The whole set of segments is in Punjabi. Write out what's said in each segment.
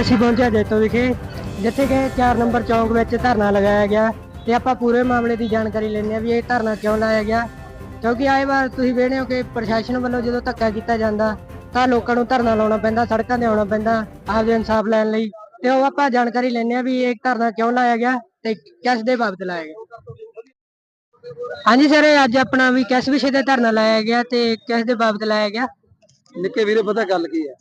ਅਸੀਂ ਪਹੁੰਚਿਆ ਜੈਤੋ ਵਿਖੇ, ਜਿੱਥੇ ਕਿ 4 ਨੰਬਰ ਚੌਂਕ ਵਿੱਚ ਧਰਨਾ ਲਗਾਇਆ ਗਿਆ ਤੇ ਆਪਾਂ ਪੂਰੇ ਮਾਮਲੇ ਦੀ ਜਾਣਕਾਰੀ ਲੈਣੇ ਆ ਵੀ ਇਹ ਧਰਨਾ ਕਿਉਂ ਲਾਇਆ ਗਿਆ। ਕਿਉਂਕਿ ਆਏ ਵਾਰ ਤੁਸੀਂ ਵੇਖਦੇ ਹੋ ਕਿ ਪ੍ਰਸ਼ਾਸਨ ਵੱਲੋਂ ਜਦੋਂ ਧੱਕਾ ਕੀਤਾ ਜਾਂਦਾ, ਤਾਂ ਲੋਕਾਂ ਨੂੰ ਧਰਨਾ ਲਾਉਣਾ ਪੈਂਦਾ, ਸੜਕਾਂ ਤੇ ਆਉਣਾ ਪੈਂਦਾ, ਆਪਦੇ ਇਨਸਾਫ ਲੈਣ ਲਈ। ਤੇ ਉਹ ਆਪਾਂ ਜਾਣਕਾਰੀ ਲੈਣੇ ਆ ਵੀ ਇਹ ਧਰਨਾ ਕਿਉਂ ਲਾਇਆ ਗਿਆ ਤੇ ਕਿਸ ਦੇ ਬਾਬਤ ਲਾਇਆ ਗਿਆ। ਹਾਂਜੀ ਸਰ ਅੱਜ ਆਪਣਾ ਵੀ ਕਿਸ ਵਿਸ਼ੇ ਤੇ ਧਰਨਾ ਲਾਇਆ ਗਿਆ ਤੇ ਕਿਸ ਦੇ ਬਾਬਤ ਲਾਇਆ ਗਿਆ? ਨਿੱਕੇ ਵੀਰੇ, ਪਤਾ ਗੱਲ ਕੀ ਹੈ?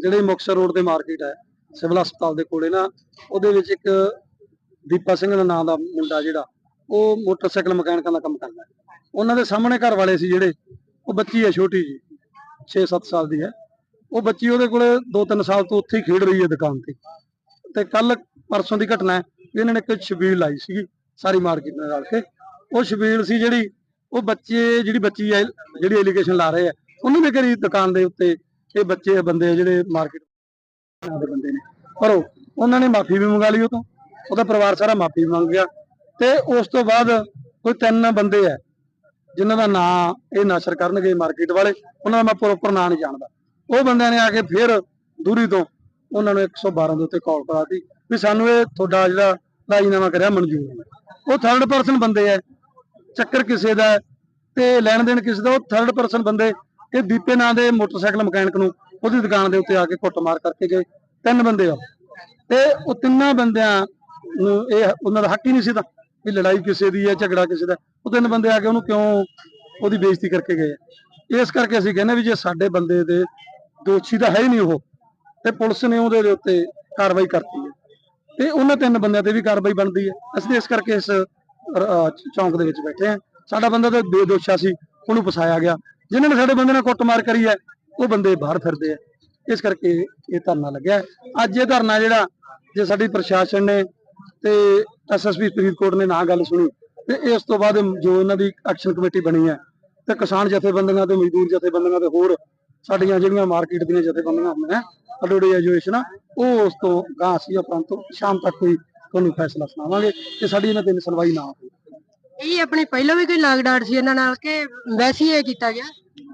ਜਿਹੜੇ ਮੁਕਤਸਰ ਰੋਡ ਤੇ ਮਾਰਕੀਟ ਹੈ, ਸਿਵਲ ਹਸਪਤਾਲ ਦੇ ਕੋਲੇ ਨਾ, ਉਹਦੇ ਵਿੱਚ ਇੱਕ ਦੀਪਾ ਸਿੰਘ ਦਾ ਨਾਮ ਦਾ ਮੁੰਡਾ ਜਿਹੜਾ, ਉਹ ਮੋਟਰਸਾਈਕਲ ਮਕੈਨਿਕਾਂ ਦਾ ਕੰਮ ਕਰਦਾ ਉਹਨਾਂ ਦੇ ਸਾਹਮਣੇ ਘਰ ਵਾਲੇ ਸੀ ਜਿਹੜੇ, ਉਹ ਬੱਚੀ ਹੈ ਛੋਟੀ ਜੀ 6-7 ਸਾਲ ਦੀ ਹੈ। ਉਹ ਬੱਚੀ ਉਹਦੇ ਕੋਲੇ 2-3 ਸਾਲ ਤੋਂ ਉੱਥੇ ਹੀ ਖੇਡ ਰਹੀ ਹੈ ਦੁਕਾਨ ਤੇ। ਤੇ ਕੱਲ ਪਰਸੋਂ ਦੀ ਘਟਨਾ ਹੈ ਇਹਨਾਂ ਨੇ ਇੱਕ ਛਬੀਲ ਲਾਈ ਸੀਗੀ ਸਾਰੀ ਮਾਰਕੀਟ ਨਾਲ ਰਲ ਕੇ। ਉਹ ਛਬੀਲ ਸੀ ਜਿਹੜੀ, ਉਹ ਬੱਚੇ, ਜਿਹੜੀ ਬੱਚੀ ਜਿਹੜੀ ਐਲੀਗੇਸ਼ਨ ਲਾ ਰਹੇ ਆ ਉਹਨੂੰ ਵੀ ਕਰੀ ਦੁਕਾਨ ਦੇ ਉੱਤੇ ਇਹ ਬੱਚੇ ਬੰਦੇ ਜਿਹੜੇ ਮਾਰਕੀਟ ਦੇ ਬੰਦੇ ਨੇ। ਪਰ ਉਹ- ਉਹਨਾਂ ਨੇ ਮਾਫੀ ਵੀ ਮੰਗਾ ਲਈ ਉਹ ਤੋਂ। ਉਹਦਾ ਪਰਿਵਾਰ ਸਾਰਾ ਮਾਫੀ ਮੰਗ ਗਿਆ। ਤੇ ਉਸ ਤੋਂ ਬਾਅਦ ਕੋਈ ਤਿੰਨ ਬੰਦੇ ਆ ਜਿਨ੍ਹਾਂ ਦਾ ਨਾਂ ਇਹ ਨਸ਼ਰ ਕਰਨਗੇ ਮਾਰਕੀਟ ਵਾਲੇ, ਉਹਨਾਂ ਦਾ ਮੈਂ ਪ੍ਰੋਪਰ ਨਾਂ ਨਹੀਂ ਜਾਣਦਾ। ਉਹ ਬੰਦਿਆਂ ਨੇ ਆ ਕੇ ਫਿਰ ਦੂਰੀ ਤੋਂ ਉਹਨਾਂ ਨੂੰ 112 ਦੇ ਉੱਤੇ ਕਾਲ ਕਰਾਤੀ ਵੀ ਸਾਨੂੰ ਇਹ ਤੁਹਾਡਾ ਜਿਹੜਾ ਰਾਜੀਨਾਮਾ ਕਰਿਆ ਮਨਜ਼ੂਰ ਨਹੀਂ। ਉਹ ਥਰਡ ਪਰਸਨ ਬੰਦੇ ਆ ਚੱਕਰ ਕਿਸੇ ਦਾ ਤੇ ਲੈਣ ਦੇਣ ਕਿਸੇ ਦਾ, ਉਹ ਥਰਡ ਪਰਸਨ ਬੰਦੇ ਇਹ ਦੀਪੇ ਨਾਂ ਦੇ ਮੋਟਰਸਾਈਕਲ ਮਕੈਨਿਕ ਨੂੰ ਉਹਦੀ ਦੁਕਾਨ ਦੇ ਉੱਤੇ ਆ ਕੇ ਕੁੱਟਮਾਰ ਕਰਕੇ ਗਏ। ਤਿੰਨ ਬੰਦੇ ਆ ਤੇ ਉਹ ਤਿੰਨਾਂ ਬੰਦਿਆਂ ਨੂੰ ਇਹ ਉਹਨਾਂ ਦਾ ਹੱਕ ਹੀ ਨਹੀਂ ਸੀ ਤਾਂ ਵੀ ਲੜਾਈ ਕਿਸੇ ਦੀ ਹੈ, ਝਗੜਾ ਕਿਸੇ ਦਾ। ਉਹ ਤਿੰਨ ਬੰਦੇ ਆ ਕੇ ਉਹਨੂੰ ਕਿਉਂ ਉਹਦੀ ਬੇਇੱਜ਼ਤੀ ਕਰਕੇ ਗਏ ਇਸ ਕਰਕੇ ਅਸੀਂ ਕਹਿੰਦੇ ਵੀ ਜੇ ਸਾਡੇ ਬੰਦੇ ਦੇ ਦੋਸ਼ੀ ਤਾਂ ਹੈ ਹੀ ਨਹੀਂ ਉਹ, ਤੇ ਪੁਲਿਸ ਨੇ ਉਹਦੇ ਦੇ ਉੱਤੇ ਕਾਰਵਾਈ ਕਰਤੀ ਹੈ। ਤੇ ਉਹਨਾਂ ਤਿੰਨ ਬੰਦਿਆਂ ਤੇ ਵੀ ਕਾਰਵਾਈ ਬਣਦੀ ਹੈ। ਅਸੀਂ ਇਸ ਕਰਕੇ ਇਸ ਚੌਂਕ ਦੇ ਵਿੱਚ ਬੈਠੇ ਆ ਸਾਡਾ ਬੰਦਾ ਤਾਂ ਬੇਦੋਸ਼ਾ ਸੀ, ਉਹਨੂੰ ਫਸਾਇਆ ਗਿਆ। ਜਿਨ੍ਹਾਂ ਨੇ ਸਾਡੇ ਬੰਦੇ ਨਾਲ ਕੁੱਟਮਾਰ ਕਰੀ ਹੈ, ਉਹ ਬੰਦੇ ਬਾਹਰ ਫਿਰਦੇ ਆ। ਇਸ ਕਰਕੇ ਇਹ ਧਰਨਾ ਲੱਗਿਆ। ਅੱਜ ਇਹ ਧਰਨਾ ਜਿਹੜਾ, ਜੇ ਸਾਡੀ ਪ੍ਰਸ਼ਾਸਨ ਨੇ ਤੇ ਐਸਐਸਪੀ ਫਰੀਦਕੋਟ ਨੇ ਨਾ ਗੱਲ ਸੁਣੀ, ਤੇ ਇਸ ਤੋਂ ਬਾਅਦ ਜੋ ਇਹਨਾਂ ਦੀ ਐਕਸ਼ਨ ਕਮੇਟੀ ਬਣੀ ਹੈ, ਤੇ ਕਿਸਾਨ ਜਥੇਬੰਦੀਆਂ ਤੇ ਮਜ਼ਦੂਰ ਜਥੇਬੰਦੀਆਂ ਤੇ ਹੋਰ ਸਾਡੀਆਂ ਜਿਹੜੀਆਂ ਮਾਰਕੀਟ ਦੀਆਂ ਜਥੇਬੰਦੀਆਂ ਹੁੰਦੀਆਂ ਅਡੋਡੀ ਐਜੂਕੇਸ਼ਨ ਉਹ ਉਸ ਤੋਂ ਗਾਂ ਅਸੀਂ ਉਪਰੰਤ ਸ਼ਾਮ ਤੱਕ ਕੋਈ ਤੁਹਾਨੂੰ ਫੈਸਲਾ ਸੁਣਾਵਾਂਗੇ ਕਿ ਸਾਡੀ ਇਹਨਾਂ ਤੇ ਸੁਣਵਾਈ ਨਾ ਹੋਵੇ। ਇਹ ਆਪਣੇ ਪਹਿਲਾਂ ਵੀ ਕੋਈ ਲਾਗਡਾਟ ਸੀ ਇਹਨਾਂ ਨਾਲ ਕਿ ਵੈਸੇ ਹੀ ਇਹ ਕੀਤਾ ਗਿਆ।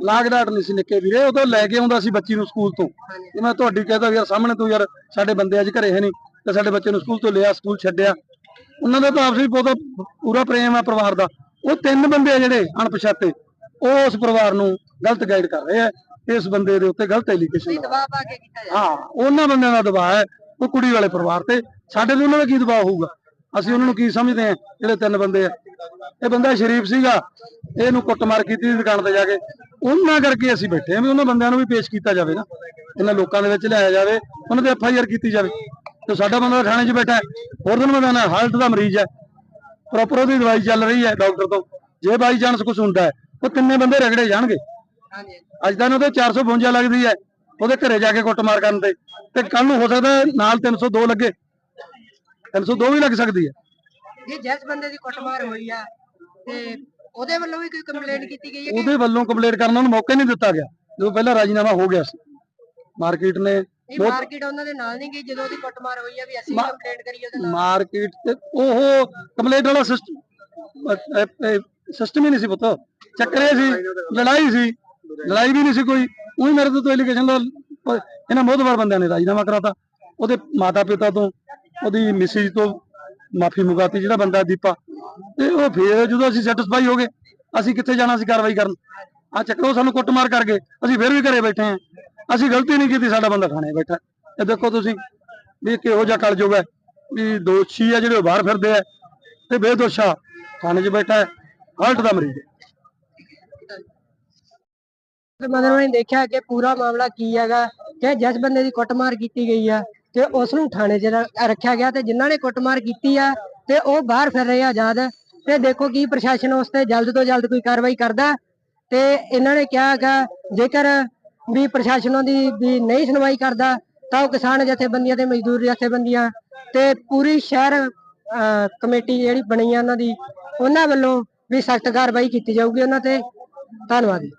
ਲਾਗਡਾਟ ਨਹੀਂ ਸੀ ਨਿੱਕੇ ਵੀਰੇ ਤਾਂ ਲੈ ਕੇ ਆਉਂਦਾ ਸੀ ਬੱਚੀ ਨੂੰ ਸਕੂਲ ਤੋਂ। ਤੇ ਮੈਂ ਤੁਹਾਡੀ ਕਹਦਾ ਯਾਰ ਸਾਹਮਣੇ ਤੂੰ ਯਾਰ ਸਾਡੇ ਬੰਦੇ ਅੱਜ ਘਰੇ ਹੈ ਨਹੀਂ ਤੇ ਸਾਡੇ ਬੱਚੇ ਨੂੰ ਸਕੂਲ ਤੋਂ ਲਿਆ ਸਕੂਲ ਛੱਡਿਆ। ਉਹਨਾਂ ਦਾ ਤਾਂ ਆਪਸੀ ਬਹੁਤ ਪੂਰਾ ਪ੍ਰੇਮ ਆ ਪਰਿਵਾਰ ਦਾ। ਉਹ ਤਿੰਨ ਬੰਦੇ ਆ ਜਿਹੜੇ ਅਣਪਛਾਤੇ ਉਹ ਉਸ ਪਰਿਵਾਰ ਨੂੰ ਗਲਤ ਗਾਈਡ ਕਰ ਰਹੇ ਆ ਇਸ ਬੰਦੇ ਦੇ ਉੱਤੇ ਗਲਤ ਐਲੀਗੇਸ਼ਨ ਦਬਾਅ ਪਾ ਕੇ ਕੀਤਾ ਜਾ ਹਾਂ ਉਹਨਾਂ ਬੰਦਿਆਂ ਦਾ ਦਬਾਅ ਹੈ ਉਹ ਕੁੜੀ ਵਾਲੇ ਪਰਿਵਾਰ ਤੇ। ਸਾਡੇ ਤੇ ਉਹਨਾਂ ਦਾ ਕੀ ਦਬਾਅ ਹੋਊਗਾ? ਅਸੀਂ ਉਹਨਾਂ ਨੂੰ ਕੀ ਸਮਝਦੇ ਆ ਜਿਹੜੇ ਤਿੰਨ ਬੰਦੇ ਆ। ਇਹ ਬੰਦਾ ਸ਼ਰੀਫ ਸੀਗਾ। ਇਹਨੂੰ ਕੁੱਟਮਾਰ ਕੀਤੀ ਦੁਕਾਨ ਤੇ ਜਾ ਕੇ। ਉਹਨਾਂ ਕਰਕੇ ਅਸੀਂ ਬੈਠੇ ਆ ਵੀ ਉਹਨਾਂ ਬੰਦਿਆਂ ਨੂੰ ਵੀ ਪੇਸ਼ ਕੀਤਾ ਜਾਵੇ ਨਾ। ਇਹਨਾਂ ਲੋਕਾਂ ਦੇ ਵਿੱਚ ਲਿਆਇਆ ਜਾਵੇ। ਉਹਨਾਂ ਤੇ ਐਫ ਆਈ ਆਰ ਕੀਤੀ ਜਾਵੇ। ਤੇ ਸਾਡਾ ਬੰਦਾ ਥਾਣੇ 'ਚ ਬੈਠਾ ਹੋਰ ਦਿਨ ਬੰਦਾ ਨਾ ਹਾਲਤ ਦਾ ਮਰੀਜ਼ ਹੈ। ਪ੍ਰੋਪਰ ਉਹਦੀ ਦਵਾਈ ਚੱਲ ਰਹੀ ਹੈ ਡਾਕਟਰ ਤੋਂ। ਜੇ ਬਾਈ ਚਾਂਸ ਕੁਝ ਹੁੰਦਾ ਹੈ ਉਹ ਤਿੰਨੇ ਬੰਦੇ ਰਗੜੇ ਜਾਣਗੇ। ਹਾਂਜੀ ਅੱਜ ਤਾਂ ਉਹਦੇ 452 ਲੱਗਦੀ ਹੈ। ਉਹਦੇ ਘਰੇ ਜਾ ਕੇ ਕੁੱਟਮਾਰ ਕਰਨ ਤੇ। ਤੇ ਕੱਲ ਨੂੰ ਹੋ ਸਕਦਾ ਨਾਲ 302 ਲੱਗੇ। 302 ਵੀ ਲੱਗ ਸਕਦੀ ਹੈ। ਜੇ ਜਿਸ ਬੰਦੇ ਦੀ ਕੁੱਟਮਾਰ ਹੋਈ ਆ ਤੇ ਉਹਦੇ ਵੱਲੋਂ ਵੀ ਕੋਈ ਕੰਪਲੇਂਟ ਕੀਤੀ ਗਈ ਹੈ ਕਿ ਉਹਦੇ ਵੱਲੋਂ ਕੰਪਲੇਂਟ ਕਰਨ ਨੂੰ ਮੌਕਾ ਹੀ ਨਹੀਂ ਦਿੱਤਾ ਗਿਆ। ਜਦੋਂ ਪਹਿਲਾਂ ਰਾਜੀਨਾਮਾ ਹੋ ਗਿਆ ਸੀ। ਮਾਰਕੀਟ ਨੇ ਇਹ ਮਾਰਕੀਟ ਉਹਨਾਂ ਦੇ ਨਾਲ ਨਹੀਂ ਗਈ। ਜਦੋਂ ਉਹਦੀ ਕੁੱਟਮਾਰ ਹੋਈ ਆ ਵੀ ਅਸੀਂ ਮਾ- ਕੰਪਲੇਂਟ ਕਰੀਏ ਉਹਦੇ ਨਾਲ। ਮਾਰਕੀਟ ਤੇ ਉਹ ਕੰਪਲੇਂਟ ਵਾਲਾ ਸਿਸਟਮ ਸਿਸਟਮ ਹੀ ਨਹੀਂ ਸੀ ਪੁੱਤ। ਚੱਕਰੇ ਸੀ ਲੜਾਈ ਸੀ। ਲੜਾਈ ਵੀ ਨਹੀਂ ਸੀ ਕੋਈ। ਉਹੀ ਮੇਰੇ ਤੋਂ ਐਲੀਗੇਸ਼ਨ ਦਾ ਪ- ਇਹਨਾਂ ਮੋਦਵਾਰ ਬੰਦਿਆਂ ਨੇ ਰਾਜੀਨਾਮਾ ਕਰਾਤਾ। ਉਹਦੇ ਮਾਤਾ ਪਿਤਾ ਤੋਂ ਉਹਦੀ ਮਿਸਿਸ ਤੋਂ ਮਾਫੀ ਮੰਗਾਤੀ ਜਿਹੜਾ ਬੰਦਾ ਦੀਪਾ। ਤੇ ਉਹ ਫੇਰ ਜਦੋਂ ਅਸੀਂ ਸੈਟੀਸਫਾਈ ਹੋ ਗਏ, ਅਸੀਂ ਕਿੱਥੇ ਜਾਣਾ ਸੀ ਕਾਰਵਾਈ ਕਰਨ? ਆ ਚੱਕਰੋ ਸਾਨੂੰ ਕੁੱਟਮਾਰ ਕਰ ਗਏ। ਅਸੀਂ ਫੇਰ ਵੀ ਘਰੇ ਬੈਠੇ ਆਂ ਅਸੀਂ ਗਲਤੀ ਨਹੀਂ ਕੀਤੀ, ਸਾਡਾ ਬੰਦਾ ਥਾਣੇ ਬੈਠਾ ਇਹ ਦੇਖੋ ਤੁਸੀਂ ਵੀ ਕਿਹੋ ਜਿਹਾ ਕਲਯੁਗ ਹੈ। ਵੀ ਦੋਸ਼ੀ ਆ ਜਿਹੜੇ ਬਾਹਰ ਫਿਰਦੇ ਆ ਤੇ ਬੇਦੋਸ਼ਾ ਥਾਣੇ 'ਚ ਬੈਠਾ ਹੈ ਹਾਲਟ ਦਾ ਮਰੀਜ਼ ਹੈ। ਤੇ ਮਤਲਬ ਦੇਖਿਆ ਕਿ ਪੂਰਾ ਮਾਮਲਾ ਕੀ ਹੈਗਾ, ਕਿ ਜਿਸ ਬੰਦੇ ਦੀ ਕੁੱਟਮਾਰ ਕੀਤੀ ਗਈ ਆ ਤੇ ਉਸ ਨੂੰ ਥਾਣੇ 'ਚ ਰ- ਰੱਖਿਆ ਗਿਆ ਤੇ ਜਿਨ੍ਹਾਂ ਨੇ ਕੁੱਟਮਾਰ ਕੀਤੀ ਆ ਤੇ ਉਹ ਬਾਹਰ ਫਿਰ ਰਹੇ ਆ ਆਜ਼ਾਦ। ਤੇ ਦੇਖੋ ਕੀ ਪ੍ਰਸ਼ਾਸਨ ਉਸ ਤੇ ਜਲਦ ਤੋਂ ਜਲਦ ਕੋਈ ਕਾਰਵਾਈ ਕਰਦਾ। ਤੇ ਇਹਨਾਂ ਨੇ ਕਿਹਾ ਹੈਗਾ ਜੇਕਰ ਵੀ ਪ੍ਰਸ਼ਾਸਨ ਦੀ ਵੀ ਨਹੀਂ ਸੁਣਵਾਈ ਕਰਦਾ ਤਾਂ ਉਹ ਕਿਸਾਨ ਜਥੇਬੰਦੀਆਂ ਤੇ ਮਜ਼ਦੂਰ ਜਥੇਬੰਦੀਆਂ ਤੇ ਪੂਰੀ ਸ਼ਹਿਰ ਅਹ, ਕਮੇਟੀ ਜਿਹੜੀ ਬਣੀ ਆ ਉਹਨਾਂ ਦੀ ਉਹਨਾਂ ਵੱਲੋਂ ਵੀ ਸਖਤ ਕਾਰਵਾਈ ਕੀਤੀ ਜਾਊਗੀ ਉਹਨਾਂ ਤੇ। ਧੰਨਵਾਦ ਜੀ।